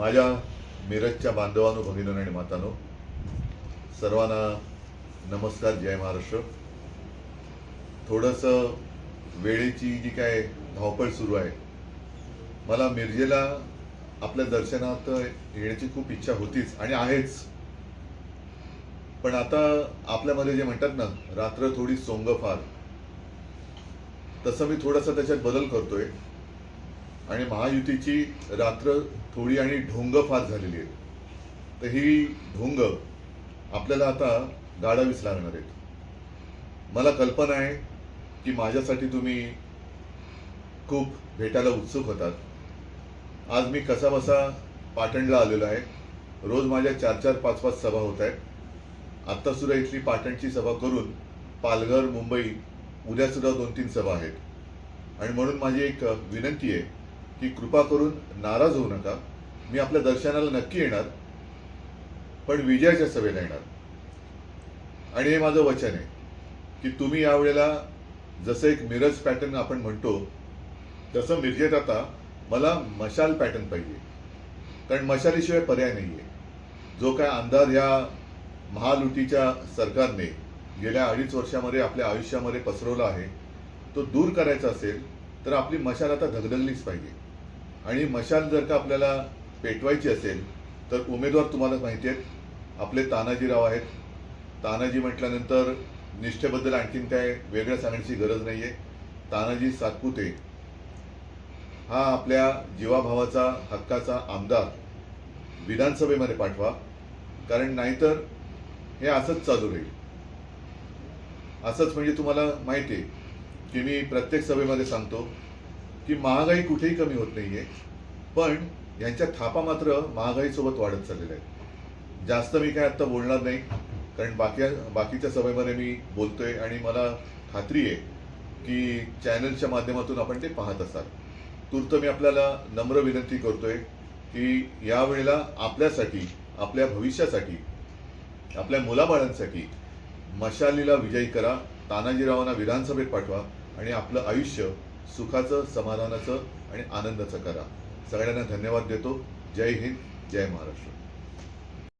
माझ्या मिरजच्या बांधवानो भगिनीनो आणि मातानो सर्वांना नमस्कार जय महाराष्ट्र. थोडंसं वेळेची जी काय धावपळ सुरू आहे मला मिरजेला आपल्या दर्शनात येण्याची खूप इच्छा होतीच आणि आहेच. पण आता आपल्यामध्ये जे म्हणतात ना रात्र थोडी सोंग फार तसं मी थोडासा त्याच्यात बदल करतोय. आणि महायुतीची रात्र थोडी आणि ढोंगफास झालेली आहे तर ही ढोंग आपल्याला आता गाडावीच लागणार आहेत. मला कल्पना आहे की माझ्यासाठी तुम्ही खूप भेटायला उत्सुक होतात. आज मी कसा बसा पाटणला आलेलो आहे. रोज माझ्या चार चार पाच पाच सभा होत आहेत. आत्ता सुद्धा इथली पाटणची सभा करून पालघर मुंबई उद्या सुद्धा दोन तीन सभा आहेत. आणि म्हणून माझी एक विनंती आहे की कृपा करून नाराज होऊ नका. मी आपल्या दर्शनाला नक्की येणार पण विजयाच्या सभेला येणार. आणि हे माझं वचन आहे की तुम्ही यावेळेला जसं एक मिरज पॅटर्न आपण म्हणतो तसं मिरजेत आता मला मशाल पॅटर्न पाहिजे. कारण मशालीशिवाय पर्याय नाही आहे जो काय अंधार या महालुटीच्या सरकारने गेल्या अडीच वर्षामध्ये आपल्या आयुष्यामध्ये पसरवला आहे तो दूर करायचा असेल तर आपली मशाल आता धगधगलीच पाहिजे. आणि मशाल जर का आपल्याला पेटवायची असेल तर उमेदवार तुम्हाला माहिती आहेत. आपले तानाजीराव आहेत. तानाजी म्हटल्यानंतर निष्ठेबद्दल आणखीन काय वेगळं सांगण्याची गरज नाही आहे तानाजी सातपुते हा आपल्या जीवाभावाचा हक्काचा आमदार. विधानसभेमध्ये पाठवा. कारण नाहीतर हे असंच चालू राहील. असंच म्हणजे तुम्हाला माहिती आहे. की मी प्रत्येक सभेमध्ये सांगतो की महागाई कुठेही कमी होत नाहीये. पण यांच्या थापा मात्र महागाईसोबत वाढत चाललेल्या आहेत. जास्त मी काय आत्ता बोलणार नाही. कारण बाकी बाकीच्या सभेमध्ये मी बोलतोय आणि मला खात्री आहे की चॅनलच्या माध्यमातून आपण ते पाहत असाल. तूर्त मी आपल्याला नम्र विनंती करतोय की यावेळेला आपल्यासाठी आपल्या भविष्यासाठी आपल्या मुलाबाळांसाठी मशालीला विजयी करा तानाजीरावांना विधानसभेत पाठवा आणि आपलं आयुष्य सुखाचं समाधानाचं आणि आनंदाचं करा. सगळ्यांना धन्यवाद देतो. जय हिंद जय महाराष्ट्र.